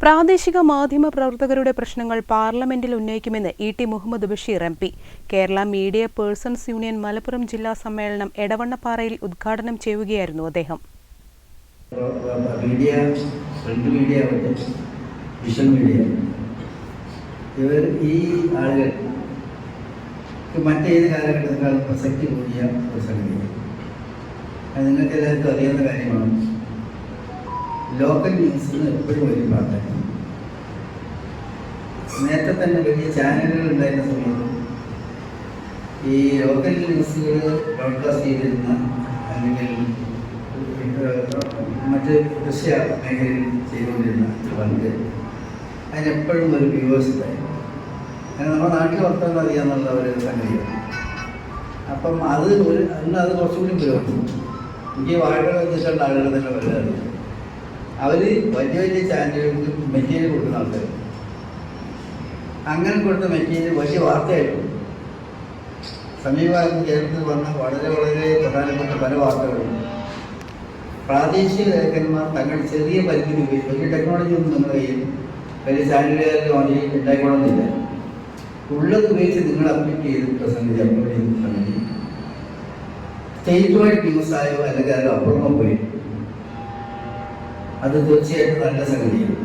പ്രാദേശിക മാധ്യമ പ്രവർത്തകരുടെ പ്രശ്നങ്ങൾ പാർലമെന്റിൽ ഉന്നയിക്കുമെന്ന് E T Muhammad Basheer M P. Kerala media persons union Malappuram ജില്ലാ സമ്മേളനം എടവണ്ണപ്പാറയിൽ ഉദ്ഘാടനം ചെയ്യുകയായിരുന്നു അദ്ദേഹം. Media media vision media. ഇവർ ഈ ആളുകൾ മറ്റേത് കാലഘട്ടത്തിനേക്കാളും പ്രസക്തി കൂടിയ ഒരു നിങ്ങൾക്ക് എല്ലാവർക്കും അറിയാവുന്ന കാര്യമാണ്. ലോക്കൽ ന്യൂസിന് എപ്പോഴും വലിയ പ്രാധാന്യം നേരത്തെ തന്നെ വലിയ ചാനലുകൾ ഉണ്ടായിരുന്ന സമയത്ത് ഈ ലോക്കൽ ന്യൂസുകൾ ബ്രോഡ്കാസ്റ്റ് ചെയ്തിരുന്ന അല്ലെങ്കിൽ മറ്റ് ദൃശ്യ മേഖലയിൽ ചെയ്തുകൊണ്ടിരുന്ന പണ്ട് അതിനെപ്പോഴും ഒരു വ്യൂവേഴ്സ് ഉണ്ടായിരുന്നു. കാരണം നമ്മുടെ നാട്ടിൽ വർത്തമാനം അറിയാമെന്നുള്ള ഒരു സംഗതിയാണ്. അപ്പം അത് ഒരു അന്ന് അത് കുറച്ചുകൂടി പുരോഗമിച്ചു എനിക്ക് വാഴകൾ വെച്ചിട്ടുള്ള ആളുകൾ തന്നെ വലുതാണ് അവർ വലിയ വലിയ ചാനലുകൾക്ക് മെറ്റീരിയൽ കൊടുക്കുന്ന ആൾക്കാർ അങ്ങനെ കൊടുത്ത മെറ്റീരിയൽ വലിയ വാർത്തയായിട്ടു സമീപകാലത്ത് കേരളത്തിൽ വന്ന വളരെ വളരെ പ്രധാനപ്പെട്ട പല വാർത്തകളും. പ്രാദേശിക ലേഖന്മാർ തങ്ങൾ ചെറിയ പരിധി ഉപയോഗിച്ച് വലിയ ടെക്നോളജി ഒന്നും നിങ്ങളുടെ കയ്യിൽ വലിയ ചാനലുകാരുടെ ഓൺലൈൻ ഉണ്ടായിക്കോണമെന്നില്ല ഉള്ളത് ഉപയോഗിച്ച് നിങ്ങൾ അപ്ഡേറ്റ് ചെയ്ത് പ്രസംഗിച്ച് അപ്ലോഡ് ചെയ്ത് വൈഡ് ന്യൂസ് ആയോ അല്ലെങ്കിൽ അത് അപ്പുറമോ പോയി. അത് തീർച്ചയായിട്ടും നല്ല സംഗതിയാണ്.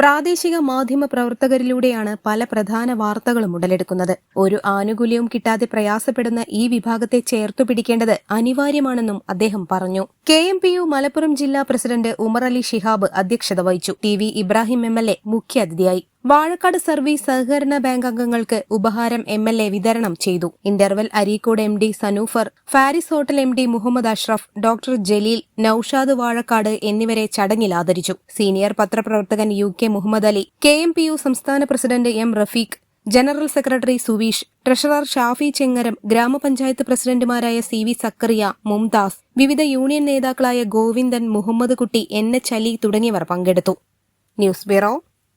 പ്രാദേശിക മാധ്യമ പ്രവർത്തകരിലൂടെയാണ് പല പ്രധാന വാർത്തകളും ഉടലെടുക്കുന്നത്. ഒരു ആനുകൂല്യവും കിട്ടാതെ പ്രയാസപ്പെടുന്ന ഈ വിഭാഗത്തെ ചേർത്തു പിടിക്കേണ്ടത് അനിവാര്യമാണെന്നും അദ്ദേഹം പറഞ്ഞു. K M P U Malappuram ജില്ലാ പ്രസിഡന്റ് ഉമർ അലി ഷിഹാബ് അധ്യക്ഷത വഹിച്ചു. T V Ibrahim M L A മുഖ്യാതിഥിയായി. വാഴക്കാട് സർവീസ് സഹകരണ ബാങ്ക് അംഗങ്ങൾക്ക് ഉപഹാരം എം എൽ എ വിതരണം ചെയ്തു. Interval Areekode M D Sanoofar Faris hotel M D Muhammad Ashraf doctor Jaleel Noushad Vazhakkad എന്നിവരെ ചടങ്ങിൽ ആദരിച്ചു. Senior പത്രപ്രവർത്തകൻ U K Muhammad Ali K M P U സംസ്ഥാന president M Rafeeq general secretary Suveesh treasurer Shafi Chengaram ഗ്രാമപഞ്ചായത്ത് പ്രസിഡന്റുമാരായ C V Zacharia Mumtaz വിവിധ union നേതാക്കളായ ഗോവിന്ദൻ മുഹമ്മദ് കുട്ടി N H Ali തുടങ്ങിയവർ പങ്കെടുത്തു. News bureau